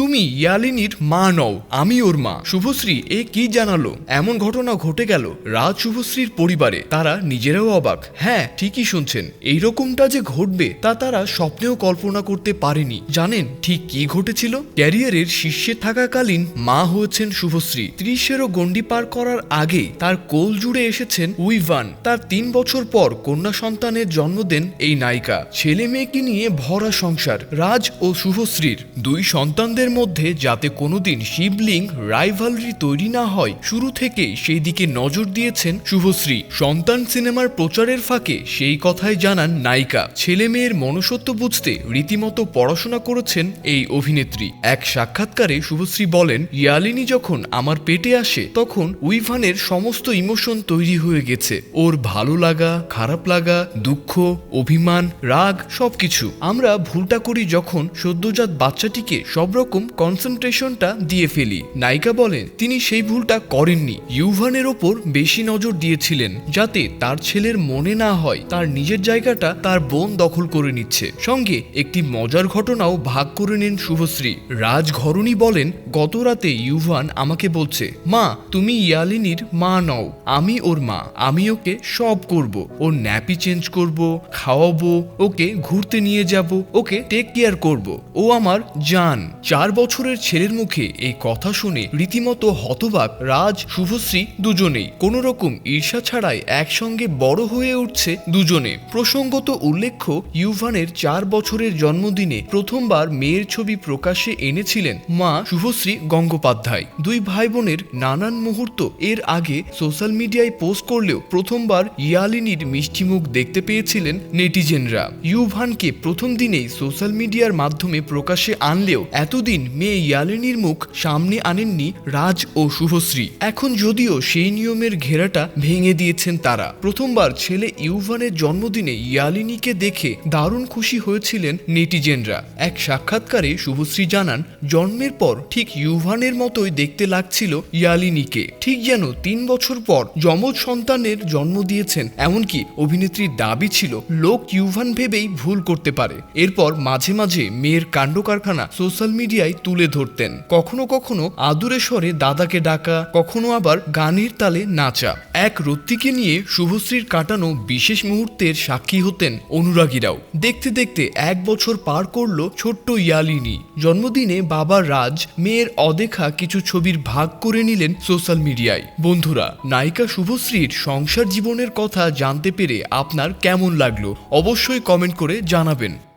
তুমি ইয়ালিনীর মা নও, আমি ওর মা। শুভশ্রী, এ কি জানালো? এমন ঘটনা ঘটে গেল রাজ শুভশ্রীর পরিবারে। তারা নিজেরাও অবাক। হ্যাঁ ঠিকই শুনছেন। এইরকমটা যে ঘটবে, তা তারা স্বপ্নেও কল্পনা করতে পারেনি। জানেন ঠিক কি ঘটেছিল? ক্যারিয়ারের শীর্ষে থাকাকালীন মা হয়েছেন শুভশ্রী। ত্রিশেরও গণ্ডি পার করার আগে তার কোল জুড়ে এসেছেন উইভান। তার তিন বছর পর কন্যা সন্তানের জন্ম দেন এই নায়িকা। ছেলে মেয়েকে নিয়ে ভরা সংসার। রাজ ও শুভশ্রীর দুই সন্তানদের মধ্যে যাতে কোনোদিন শিবলিং রাইভালরি তৈরি না হয়, শুরু থেকে সেই দিকে নজর দিয়েছেন শুভশ্রী। সন্তান সিনেমার প্রচারের ফাঁকে সেই কথাই জানান নায়িকা। ছেলে মেয়ের মনুষ্যত্ব বুঝতে রীতিমতো পড়াশোনা করেছেন এই অভিনেত্রী। এক সাক্ষাৎকারে শুভশ্রী বলেন, ইয়ালিনী যখন আমার পেটে আসে, তখন উইভানের সমস্ত ইমোশন তৈরি হয়ে গেছে। ওর ভালো লাগা, খারাপ লাগা, দুঃখ, অভিমান, রাগ, সবকিছু। আমরা ভুলটা করি যখন সদ্যজাত বাচ্চাটিকে সব রকম কনসেন্ট্রেশনটা দিয়ে ফেলি। নায়িকা বলেন, তিনি সেই ভুলটা করেননি। ইউভানের ওপর বেশি নজর দিয়েছিলেন, যাতে তার ছেলের মনে না হয়, তার নিজের জায়গাটা তার বোন দখল করে নিচ্ছে। সঙ্গে একটি মজার ঘটনাও ভাগ করে নেন শুভশ্রী। রাজঘরণী বলেন, গত রাতে ইউভান আমাকে বলছে, মা, তুমি ইয়ালিনীর মা নও, আমি ওর মা, আমি ওকে সব করব। ওর ন্যাপি চেঞ্জ করব, খাওয়াবো, ওকে ঘুরতে নিয়ে যাব, ওকে টেক কেয়ার করব। ও আমার জান চার বছরের ছেলের মুখে এই কথা শুনে রীতিমতো হতবাক রাজ, শুভশ্রী দুজনেই। কোনো রকম ঈর্ষা ছাড়াই একসঙ্গে বড় হয়ে উঠছে দুজনে। প্রসঙ্গত উল্লেখ্য, ইউভানের চার বছরের জন্মদিনে প্রথমবার মেয়ের ছবি প্রকাশ্যে এনেছিলেন মা শুভশ্রী গঙ্গোপাধ্যায়। দুই ভাই বোনের নানান মুহূর্ত এর আগে সোশ্যাল মিডিয়ায় পোস্ট করলেও প্রথমবার ইয়ালিনীর মিষ্টিমুখ দেখতে পেয়েছিলেন নেটিজেনরা। ইউভানকে প্রথম দিনেই সোশ্যাল মিডিয়ার মাধ্যমে প্রকাশ্যে আনলেও এতদিন মেয়ে ইয়ালিনীর মুখ সামনে আনেননি রাজ ও শুভশ্রী। এখন যদিও সেই নিয়মের ঘেরাটা ভেঙে দিয়েছেন তারা। প্রথমবার ছেলে ইউভানের জন্মদিনে ইয়ালিনীকে দেখে দারুণ খুশি হয়েছিলেন নেটিজেনরা। এক সাক্ষাৎকারে শুভশ্রী জানান, জন্মের পর ঠিক ইউভানের মতোই দেখতে লাগছিল ইয়ালিনীকে। ঠিক যেন তিন বছর পর যমজ সন্তানের জন্ম দিয়েছেন। এমনকি অভিনেত্রীর দাবি ছিল, লোক ইউভান ভেবেই ভুল করতে পারে। এরপর মাঝে মাঝে মেয়ের কাণ্ড কারখানা সোশ্যাল মিডিয়ায় তুলে ধরতেন। কখনো কখনো আদুরে স্বরে দাদাকে ডাকা, কখনো আবার গানের তালে নাচা। এক রত্তিকে নিয়ে শুভশ্রীর কাটানো বিশেষ মুহূর্তের সাক্ষী হতেন অনুরাগীরাও। দেখতে দেখতে এক বছর পার করল ছোট্ট ইয়ালিনী। জন্মদিনে বাবা রাজ মেয়ের অদেখা কিছু ছবির ভাগ করে নিলেন সোশ্যাল মিডিয়ায়। বন্ধুরা, নায়িকা শুভশ্রীর সংসার জীবনের কথা জানতে পেরে আপনার কেমন লাগল? অবশ্যই কমেন্ট করে জানাবেন।